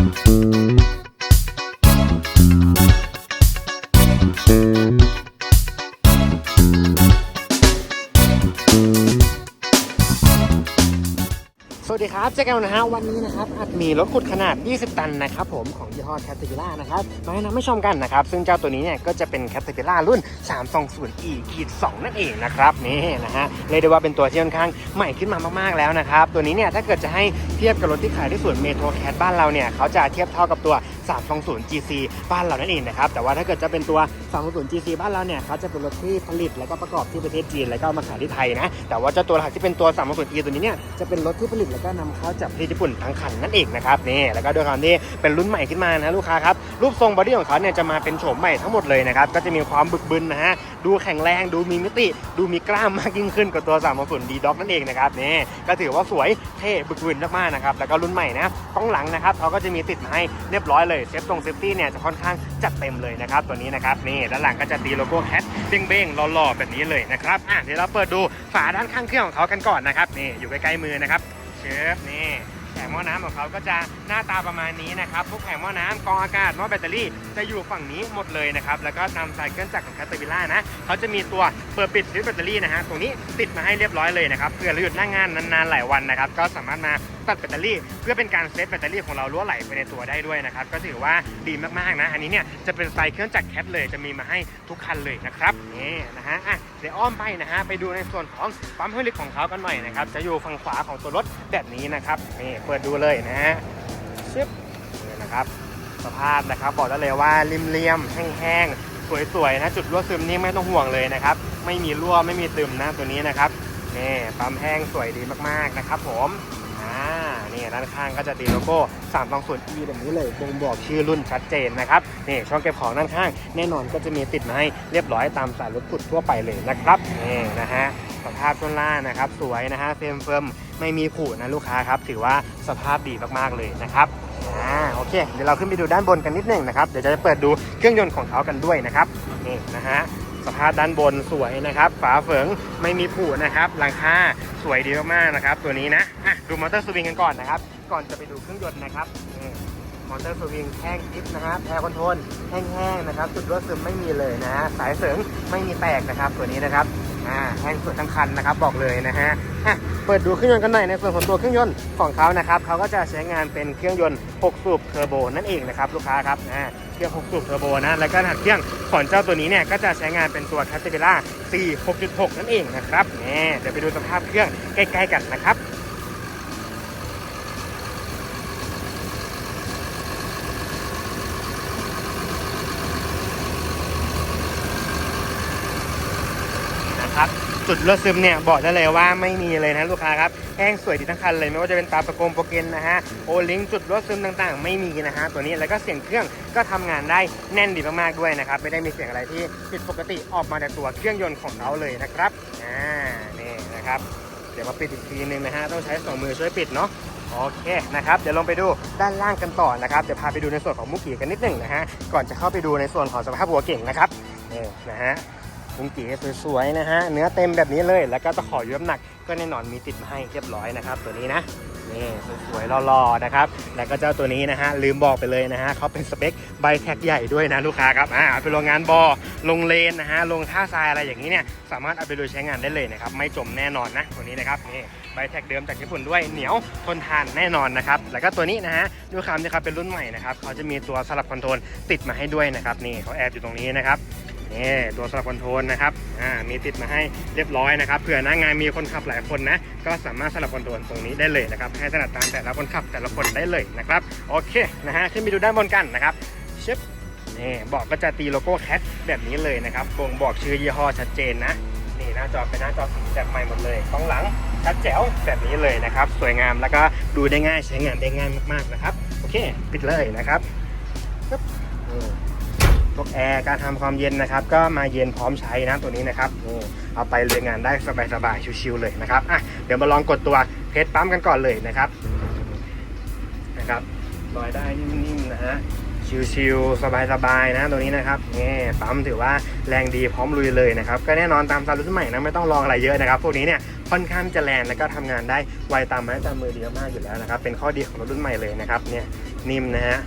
Thank you. สวัสดีครับเจอกันนะฮะวันนี้นะครับอัดมีรถขุดขนาด 20 ตันนะครับผมของยี่ห้อแคทเธอร่านะครับมาให้นำให้ชมกันนะครับ ซึ่งเจ้าตัวนี้เนี่ยก็จะเป็นแคทเธอร่ารุ่น 320e ขีด2นั่นเองนะครับนี่นะฮะเรียกได้ว่าเป็นตัวที่ค่อนข้างใหม่ขึ้นมามากๆแล้วนะครับ ตัวนี้เนี่ยถ้าเกิดจะให้เทียบกับรถที่ขายที่สวนเมโทรแคทบ้านเราเนี่ยเขาจะเทียบเท่ากับตัว 320 GC บ้านเรานั่นเองนะครับ แต่ว่าถ้าเกิดจะเป็นตัว 320 GC บ้านเราเนี่ยเขาจะเป็นรถที่ผลิตแล้วก็ประกอบที่ประเทศจีนแล้วก็มาขายที่ไทยนะ แต่ว่าเจ้าตัวหลักที่เป็นตัว 320e ตัวนี้เนี่ยจะเป็นรถที่ผลิตแล้วก็นำเข้าจากประเทศญี่ปุ่นทั้งคันนั่นเองนะครับนี่แล้วก็ด้วยความที่เป็นรุ่นใหม่ขึ้นมานะลูกค้าครับรูปทรงบอดี้ของเขาเนี่ยจะมาเป็นโฉมใหม่ทั้งหมดเลยนะครับก็จะมีความบึกบึนนะฮะ ดูแข็งแรงดูมีมิติ ดูมีกล้ามมากยิ่งขึ้นกว่าตัว320 D Dock นั่นเองนะครับนี่ก็ถือว่าสวยเท่บึกบึนมากๆนะครับแล้วก็รุ่นใหม่นะกล้องหลังนะครับเขาก็จะมีติดมาให้เรียบร้อยเลยเซฟตรงเซฟตี้เนี่ยจะค่อนข้างจัดเต็มเลยนะครับตัวนี้นะครับนี่ด้านหลังก็จะตีโลโก้แคทเบ้งๆหล่อๆแบบนี้เลยนะครับอะเดี๋ยวเราเปิดดูฝาด้านข้างเครื่องของเขากันก่อนนะครับนี่อยู่ใกล้ๆมือนะครับเชฟนี่ งหม้อน้ำของเขาก็จะหน้าตาประมาณนี้นะครับพวกแผงหม้อน้ำกองอากาศหม้อแบตเตอรี่จะอยู่ฝั่งนี้หมดเลยนะครับแล้วก็ตามสายเครื่องจักรของแคตเตอร์บิล่านะเขาจะมีตัวเปิดปิดสวิตช์แบตเตอรี่นะฮะตรงนี้ติดมาให้เรียบร้อยเลยนะครับเพื่อเราหยุดหน้างานนานๆหลายวันนะครับก็สามารถมาตัดแบตเตอรี่ เพื่อเป็นการเซฟแบตเตอรี่ของเรารั่วไหลไปในตัวได้ด้วยนะครับก็ถือว่าดีมากๆนะ อันนี้เนี่ยจะเป็นสไตล์เครื่องจักรแคทเลยจะมีมาให้ทุกคันเลยนะครับนี่นะฮะอะ เดี๋ยวอ้อมไปนะฮะไปดูในส่วนของปั๊มไฮดรอลิกของเขากันหน่อยนะครับ จะอยู่ฝั่งขวาของตัวรถแบบนี้นะครับนี่เปิดดูเลยนะฮะชึบนี่นะครับ สภาพนะครับบอกได้เลยว่าริมเลียมแห้งๆสวยๆนะจุดรั่วซึมนี่ไม่ต้องห่วงเลยนะครับ ไม่มีรั่วไม่มีซึมนะตัวนี้นะครับนี่ปั๊มแห้งสวยดีมากๆนะครับ ผม นี่ด้านข้างก็จะตีโลโก้320 e แบบนี้เลยบ่งบอกชื่อรุ่นชัดเจนนะครับนี่ช่องเก็บของด้านข้าง แน่นอนก็จะมีติดมาให้เรียบร้อยตามสายรถขุดทั่วไปเลยนะครับนี่นะฮะสภาพต้นล่างนะครับ สวยนะฮะเฟรมเฟิร์มไม่มีผุนะลูกค้าครับ ถือว่าสภาพดีมากๆเลยนะครับอ่าโอเค เดี๋ยวเราขึ้นไปดูด้านบนกันนิดหนึ่งนะครับ เดี๋ยวจะเปิดดูเครื่องยนต์ของเขากันด้วยนะครับนี่นะฮะ สภาพด้านบนสวยนะครับ ฝาเฝิงไม่มีผุนะครับหลังคาสวยดีมากๆนะครับ ตัวนี้นะอะดูมอเตอร์สวิงกันก่อนนะครับ ก่อนจะไปดูเครื่องยนต์นะครับ มอเตอร์สวิงแห้งคลิปนะฮะแพรคอนโทรลแห้งๆนะครับจุดรั่วซึมไม่มีเลยนะฮะสายเสริงไม่มีแตกนะครับตัวนี้นะครับอ่าแห้งสวยทั้งคันนะครับบอกเลยนะฮะเปิดดูเครื่องยนต์กันหน่อยในส่วนของตัวเครื่องยนต์ของเขานะครับเขาก็จะใช้งานเป็นเครื่องยนต์ 6 สูบเทอร์โบนั่นเองนะครับลูกค้าครับอ่าเครื่อง 6 สูบเทอร์โบนะแล้วก็หัดเครื่องของเจ้าตัวนี้เนี่ยก็จะใช้งานเป็นตัว c a t e r p i l l a r 4 6.6 นั่นเองนะครับนี่เดี๋ยวไปดูสภาพเครื่องใกล้ ๆ กันนะครับ จุดรั่วซึมเนี่ยบอกได้เลยว่าไม่มีเลยนะลูกค้าครับแห้งสวยดีทั้งคันเลยไม่ว่าจะเป็นตาประโกงโปรเกนนะฮะโอลิงจุดรั่วซึมต่างๆ ไม่มีนะฮะตัวนี้แล้วก็เสียงเครื่องก็ทำงานได้แน่นดีมากๆด้วยนะครับไม่ได้มีเสียงอะไรที่ผิดปกติออกมาจากตัวเครื่องยนต์ของเราเลยนะครับอ่านี่นะครับเดี๋ยวมาปิดอีกทีนึงนะฮะต้องใช้สองมือช่วยปิดเนาะโอเคนะครับเดี๋ยวลงไปดูด้านล่างกันต่อนะครับเดี๋ยวพาไปดูในส่วนของมุกกี้กันนิดหนึ่งนะฮะก่อนจะเข้าไปดูในส่วนของสภาพหัวเก่งนะครับนี่นะฮะ มุงกีสวยๆนะฮะเนื้อเต็มแบบนี้เลย แล้วก็ตะขอยุบน้ำหนักก็แน่นอนมีติดมาให้เรียบร้อยนะครับ ตัวนี้นะนี่สวยๆหล่อๆนะครับ แล้วก็เจ้าตัวนี้นะฮะลืมบอกไปเลยนะฮะเขาเป็นสเปคใบแท็กใหญ่ด้วยนะลูกค้าครับอ่าเอาไปลงงานบอลงเลนนะฮะลงท่าทรายอะไรอย่างนี้เนี่ยสามารถเอาไปดูใช้งานได้เลยนะครับไม่จมแน่นอนนะตัวนี้นะครับนี่ใบแท็กเดิมจากญี่ปุ่นด้วยเหนียวทนทานแน่นอนนะครับแล้วก็ตัวนี้นะฮะด้วยความที่เขาเป็นรุ่นใหม่นะครับเขาจะมีตัวสลับคอนโทรลติดมาให้ด้วยนะครับนี่เขาแอบอยู่ตรงนี้นะครับ นี่ตัวสลับคอนโทรลนะครับอ่ามีติดมาให้เรียบร้อยนะครับเผื่อหน้างานมีคนขับหลายคนนะ ก็สามารถสลับคอนโทรลตรงนี้ได้เลยนะครับ ให้ถนัดตามแต่ละคนขับแต่ละคนได้เลยนะครับโอเคนะฮะขึ้นไปดูด้านบนกันนะครับชึบนี่เบอกก็จะตีโลโก้แคทแบบนี้เลยนะครับบ่งบอกชื่อยี่ห้อชัดเจนนะนี่หน้าจอเป็นหน้าจอสีแบบใหม่หมดเลยกล้องหลังชัดแจ๋วแบบนี้เลยนะครับ สวยงามแล้วก็ดูได้ง่ายใช้งานได้ง่ายมากๆนะครับ โอเค ปิดเลยนะครับปึ๊บ พวกแอร์การทำความเย็นนะครับ ก็มาเย็นพร้อมใช้นะตัวนี้นะครับนี่เอาไปเรียนงานได้สบายๆชิวๆเลยนะครับอะเดี๋ยวมาลองกดตัวเพชรปั๊มกันก่อนเลยนะครับนะครับลอยได้นิ่มๆนะฮะชิวๆสบายๆนะตัวนี้นะครับนี่ปั๊มถือว่าแรงดีพร้อมลุยเลยนะครับ ก็แน่นอนตามสารุ่นใหม่นะไม่ต้องลองอะไรเยอะนะครับ พวกนี้เนี่ยค่อนข้างจะแรงแล้วก็ทำงานได้ไวตามไม้ตามมือเดียวมากอยู่แล้วนะครับ เป็นข้อดีของรถรุ่นใหม่เลยนะครับเนี่ยนิ่มนะฮะ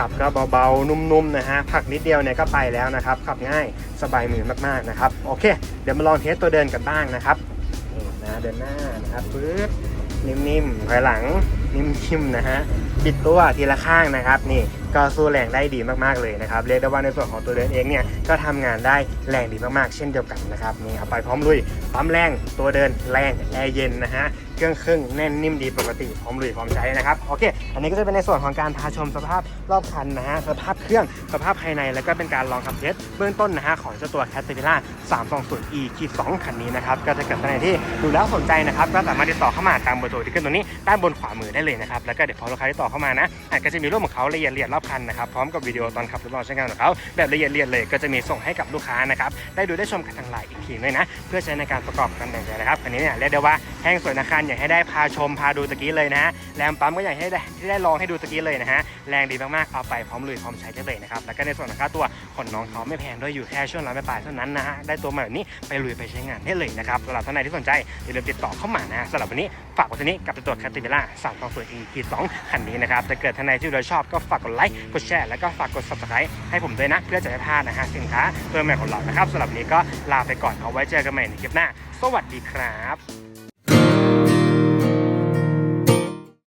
ขับก็เบาๆ นุ่มๆนะฮะผักนิดเดียวเนี่ยก็ไปแล้วนะครับ ขับง่ายสบายมือมากๆนะครับโอเค เดี๋ยวมาลองเทสตัวเดินกันบ้างนะครับนี่นะเดินหน้านะครับปื๊ดนิ่มๆถอยหลังนิ่มๆนะฮะบิดตัวทีละข้างนะครับ นี่ก็สู้แรงได้ดีมากๆเลยนะครับเรียกได้ว่าในส่วนของตัวเดินเองเนี่ยก็ทำงานได้แรงดีมากๆ เช่นเดียวกันนะครับนี่เอาไปพร้อมลุยปั๊มแรงตัวเดินแรงแอร์เย็นนะฮะ เครื่องครึ่งแน่นนิ่มดีปกติพร้อมลุยพร้อมใช้นะครับโอเค อันนี้ก็จะเป็นในส่วนของการพาชมสภาพรอบคันนะฮะสภาพเครื่องสภาพภายในแล้วก็เป็นการลองขับเทสเบื้องต้นนะฮะของเจ้าตัว c a t e r p i l l a r 320 e 2คันนี้นะครับก็ถ้าเกิดท่านไหนที่ดูแล้วสนใจนะครับก็สามารถติดต่อเข้ามาตามเบอร์โทรที่ขึ้นตรงนี้ด้านบนขวามือได้เลยนะครับแล้วก็เดี๋ยวพอลูกค้าติดต่อเข้ามานะอาจก็จะมีรูปของเขาละเอียดละเอียดรอบคันนะครับพร้อมกับวิดีโอตอนขับทดลองใช้งานของเขาแบบละเอียดละเอียดเลยก็จะมีส่งให้กับลูกค้านะครับได้ดูได้ชมกันทางไลน์อีกทีด้วยนะ เพื่อใช้ในการประกอบการแต่งใจนะครับอันนี้เนี่ยเรียกได้ว่าแห้งสวยนาคารอยากให้ได้พาชมพาดูตะกี้เลยนะฮะแรมปั๊มก็อยากให้ได้ที่ได้ลองให้ดูตะกี้เลยนะฮะแรงดีมากๆเอาไปพร้อมลุยพร้อมใช้ได้เลยนะครับแล้วก็ในส่วนของค่าตัวของน้องเขาไม่แพงด้วยอยู่แค่ช่วงร้านปลายเท่านั้นนะฮะได้ตัวใหม่แบบนี้ไปลุยไปใช้งานได้เลยนะครับสำหรับท่านใดที่สนใจอย่าลืมติดต่อเข้ามานะสำหรับวันนี้ฝากไว้ตัวนี้กับตัวคตติเบล่าสามสองอีกีสองคันนี้นะครับถ้าเกิดท่านใดที่ดูแล้วชอบก็ฝากกดไลค์กดแชร์แล้วก็ฝากกด subscribe ให้ผมด้วยนะเพื่อจะไม่พลาดนะฮะสินค้าเพิ่มใหม่ของเรานะครับสำหรับวันนี้ก็ลาไปก่อนเอาไว้เจอกันใหม่ในคลิปหน้า สวัสดีครับ